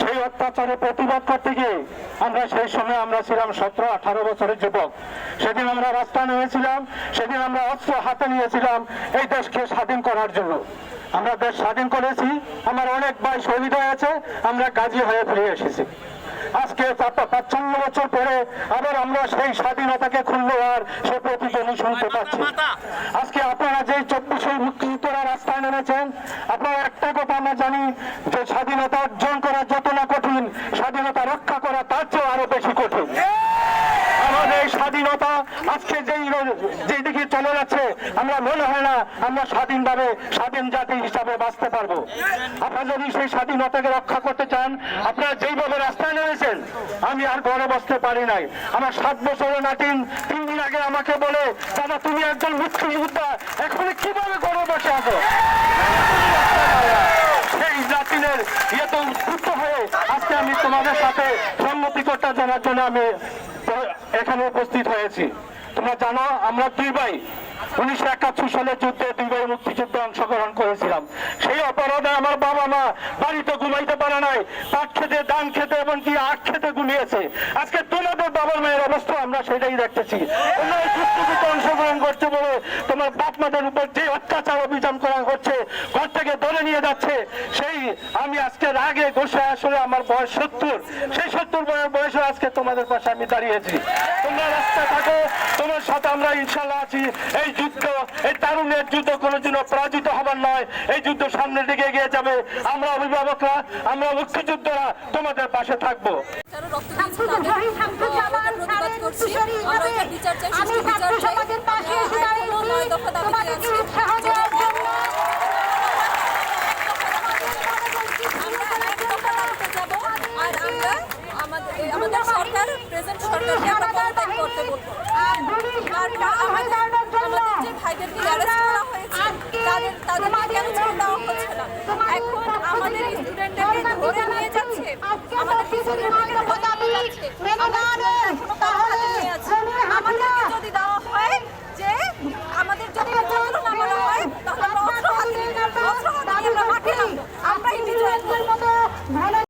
সেই অত্যাচারে প্রতিবাদ করতে গিয়ে আমরা সেই সময় আমরা ছিলাম সতেরো, আঠারো বছরের যুবক। সেদিন আমরা রাস্তায় নেমেছিলাম, সেদিন আমরা অস্ত্র হাতে নিয়েছিলাম এই দেশকে স্বাধীন করার জন্য। আমরা দেশ স্বাধীন করেছি, আমার অনেক ভাই শহীদ হয়েছে আমরা গাজী হয়ে ফিরে এসেছি। আজকে পাঁচ- পাঁচপান্ন বছর পরে আবার আমরা সেই স্বাধীনতাকে খুললো আর সে প্রতিধ্বনি শুনতে পাচ্ছি। আজকে আপনারা যে চব্বিশে মুক্তিযুদ্ধরা রাস্তায় নেমেছেন আপনারা একটা কথা আমরা জানি যে স্বাধীনতা অর্জন করা যত না কঠিন স্বাধীনতা রক্ষা করা তার চেয়ে আরও বেশি কঠিন। আমাদের স্বাধীনতা আজকে যেই যেই দিকে চলে যাচ্ছে, আমরা মনে হয় না আমরা স্বাধীনভাবে স্বাধীন জাতি হিসাবে বাঁচতে পারব। আপনারা যদি সেই স্বাধীনতাকে রক্ষা করতে চান, আপনারা যেইভাবে রাস্তায় নেমেছেন, আমি আর ঘরে বসতে পারি নাই। আমার সাত বছরের নাটিন তিন দিন আগে আমাকে বলে, দাদা, তুমি একজন মুক্তিযোদ্ধা এখন কীভাবে ঘরে বসে আছো? সেই জাতিনের ইয়েতে উদ্বুদ্ধ হয়ে আজকে আমি তোমাদের সাথে সম্মতি করতে জানার জন্য আমি এখানে উপস্থিত হয়েছি। তোমরা জানো, আমরা দুই ভাই, উনিশশো একাত্তর সালের যুদ্ধে দুই ভাই মুক্তিযুদ্ধে অংশগ্রহণ করেছিলাম। সেই অপরাধে আমার বাবা মা বাড়িতে ঘুমাইতে তোমরা রাস্তায় থাকো, তোমার সাথে আমরা ইনশাল্লাহ আছি। এই যুদ্ধ, এই তারুণের যুদ্ধ কোনো পরাজিত হবার নয়। এই যুদ্ধ সামনের দিকে এগিয়ে যাবে। আমরা অভিভাবকরা, আমরা মুক্তিযোদ্ধারা তোমাদের পাশে থাকব। তাদের আমাদের সরকার প্রেজেন্ট সরকারকে আমরা পদত্যাগ করতে বলব। আর আমাদের আমাদের যে ভাইদেরকে অ্যারেস্ট করা হয়েছে তাদের তাদেরকে কেন ছেড়ে দেওয়া হচ্ছে না এখন আমাদের স্টুডেন্টদেরকে ধরে নিয়ে